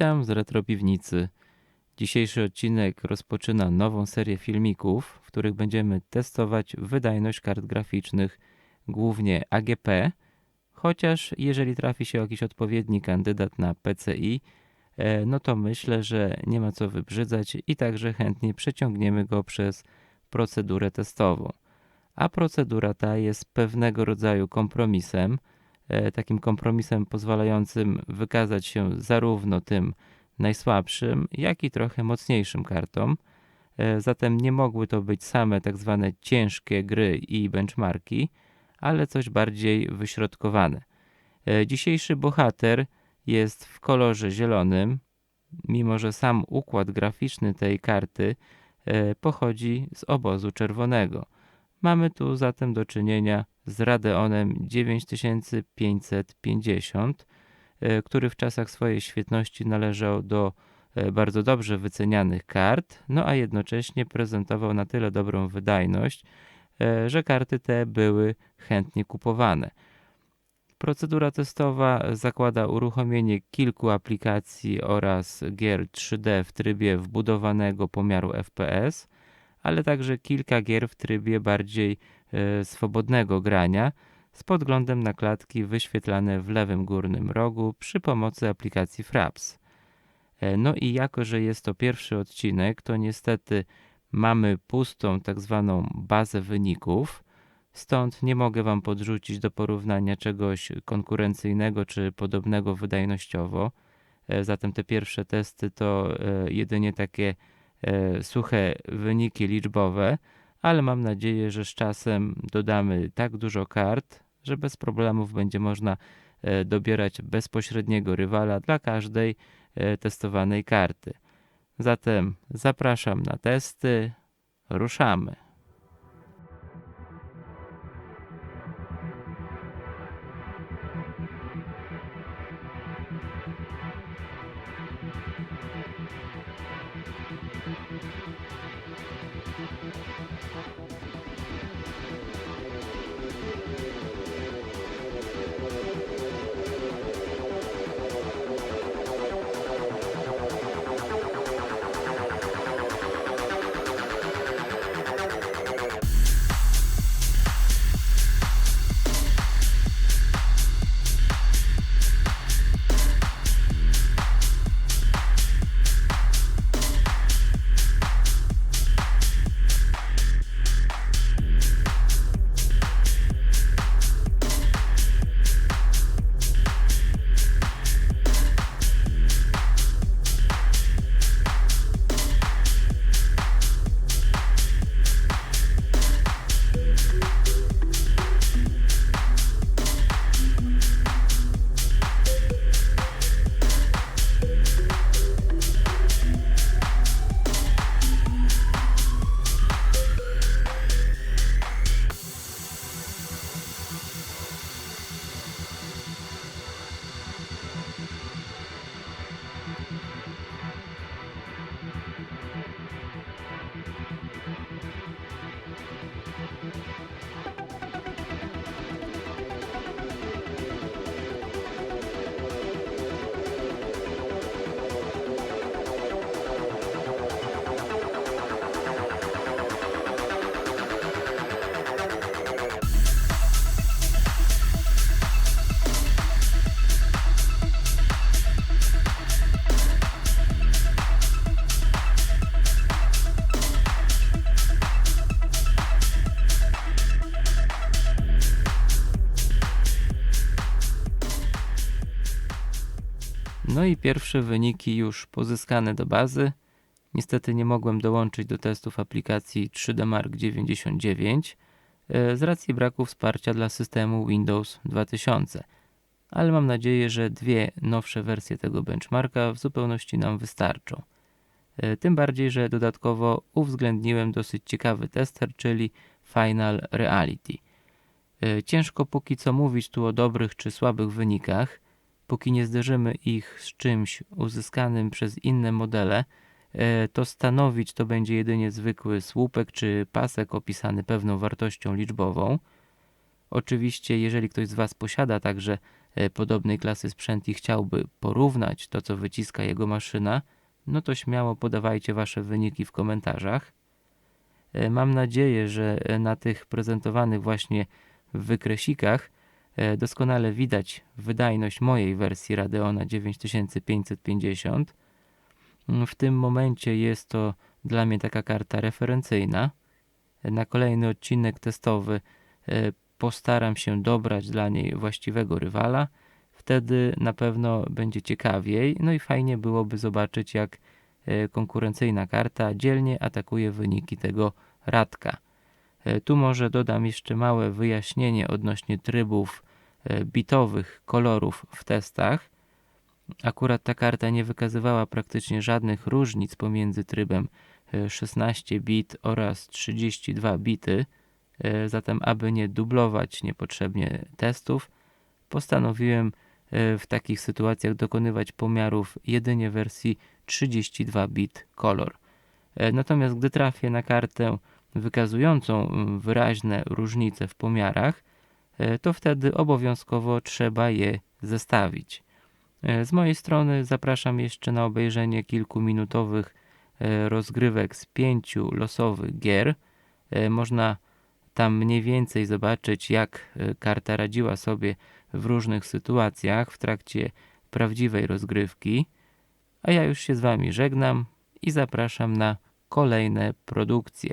Witam z Retropiwnicy. Dzisiejszy odcinek rozpoczyna nową serię filmików, w których będziemy testować wydajność kart graficznych, głównie AGP, chociaż jeżeli trafi się jakiś odpowiedni kandydat na PCI, e, no to myślę, że nie ma co wybrzydzać i także chętnie przeciągniemy go przez procedurę testową. A procedura ta jest pewnego rodzaju kompromisem, takim kompromisem pozwalającym wykazać się zarówno tym najsłabszym, jak i trochę mocniejszym kartom. E, Zatem nie mogły to być same tak zwane ciężkie gry i benchmarki, ale coś bardziej wyśrodkowane. E, Dzisiejszy bohater jest w kolorze zielonym, mimo że sam układ graficzny tej karty e, pochodzi z obozu czerwonego. Mamy tu zatem do czynienia z Radeonem 9550, e, który w czasach swojej świetności należał do e, bardzo dobrze wycenianych kart, no a jednocześnie prezentował na tyle dobrą wydajność, e, że karty te były chętnie kupowane. Procedura testowa zakłada uruchomienie kilku aplikacji oraz gier 3D w trybie wbudowanego pomiaru FPS, ale także kilka gier w trybie bardziej swobodnego grania z podglądem na klatki wyświetlane w lewym górnym rogu przy pomocy aplikacji Fraps. E, No i jako, że jest to pierwszy odcinek, to niestety mamy pustą tak zwaną bazę wyników, stąd nie mogę Wam podrzucić do porównania czegoś konkurencyjnego czy podobnego wydajnościowo. E, Zatem te pierwsze testy to e, jedynie takie suche wyniki liczbowe, ale mam nadzieję, że z czasem dodamy tak dużo kart, że bez problemów będzie można e, dobierać bezpośredniego rywala dla każdej e, testowanej karty. Zatem zapraszam na testy, ruszamy. Pierwsze wyniki już pozyskane do bazy. Niestety nie mogłem dołączyć do testów aplikacji 3D Mark 99 e, z racji braku wsparcia dla systemu Windows 2000. Ale mam nadzieję, że dwie nowsze wersje tego benchmarka w zupełności nam wystarczą. E, Tym bardziej, że dodatkowo uwzględniłem dosyć ciekawy tester, czyli Final Reality. E, Ciężko póki co mówić tu o dobrych czy słabych wynikach, póki nie zderzymy ich z czymś uzyskanym przez inne modele, e, to stanowić to będzie jedynie zwykły słupek czy pasek opisany pewną wartością liczbową. Oczywiście, jeżeli ktoś z Was posiada także e, podobnej klasy sprzęt i chciałby porównać to, co wyciska jego maszyna, no to śmiało podawajcie Wasze wyniki w komentarzach. E, Mam nadzieję, że na tych prezentowanych właśnie wykresikach doskonale widać wydajność mojej wersji Radeona 9550. Mm, W tym momencie jest to dla mnie taka karta referencyjna. E, Na kolejny odcinek testowy e, postaram się dobrać dla niej właściwego rywala. Wtedy na pewno będzie ciekawiej. No i fajnie byłoby zobaczyć, jak e, konkurencyjna karta dzielnie atakuje wyniki tego Radka. E, Tu może dodam jeszcze małe wyjaśnienie odnośnie trybów e, bitowych kolorów w testach. Akurat ta karta nie wykazywała praktycznie żadnych różnic pomiędzy trybem e, 16 bit oraz 32 bity. E, Zatem, aby nie dublować niepotrzebnie testów, postanowiłem e, w takich sytuacjach dokonywać pomiarów jedynie wersji 32 bit kolor. E, Natomiast gdy trafię na kartę wykazującą wyraźne różnice w pomiarach, e, to wtedy obowiązkowo trzeba je zestawić. E, Z mojej strony zapraszam jeszcze na obejrzenie kilkuminutowych e, rozgrywek z pięciu losowych gier. Można tam mniej więcej zobaczyć, jak karta radziła sobie w różnych sytuacjach w trakcie prawdziwej rozgrywki. A ja już się z Wami żegnam i zapraszam na kolejne produkcje.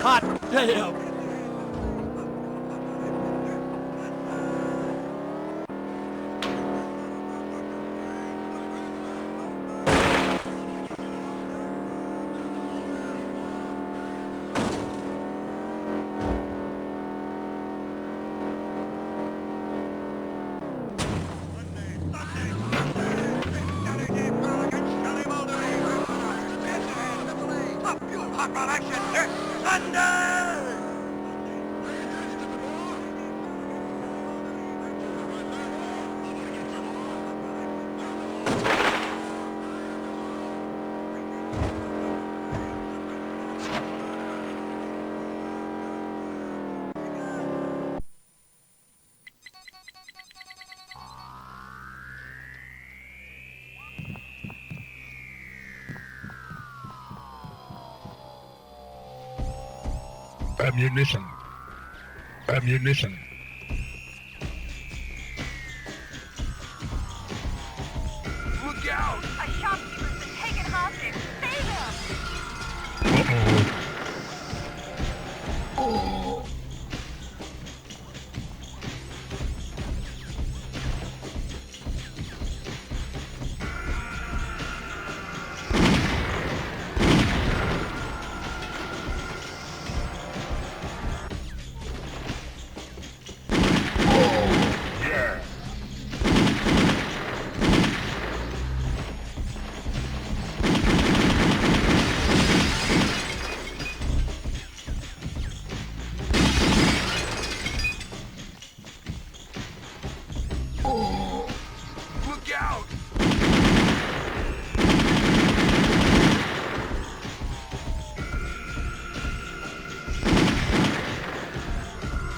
Hot damn! Ammunition. Ammunition.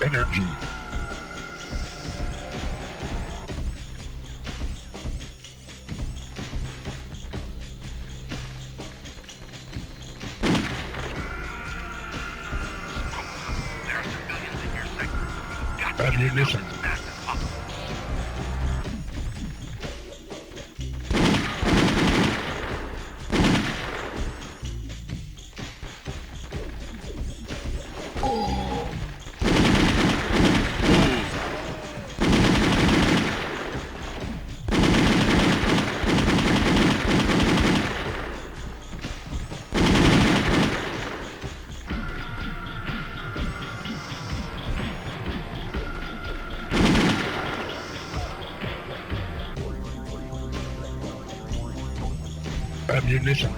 Energy. goodness.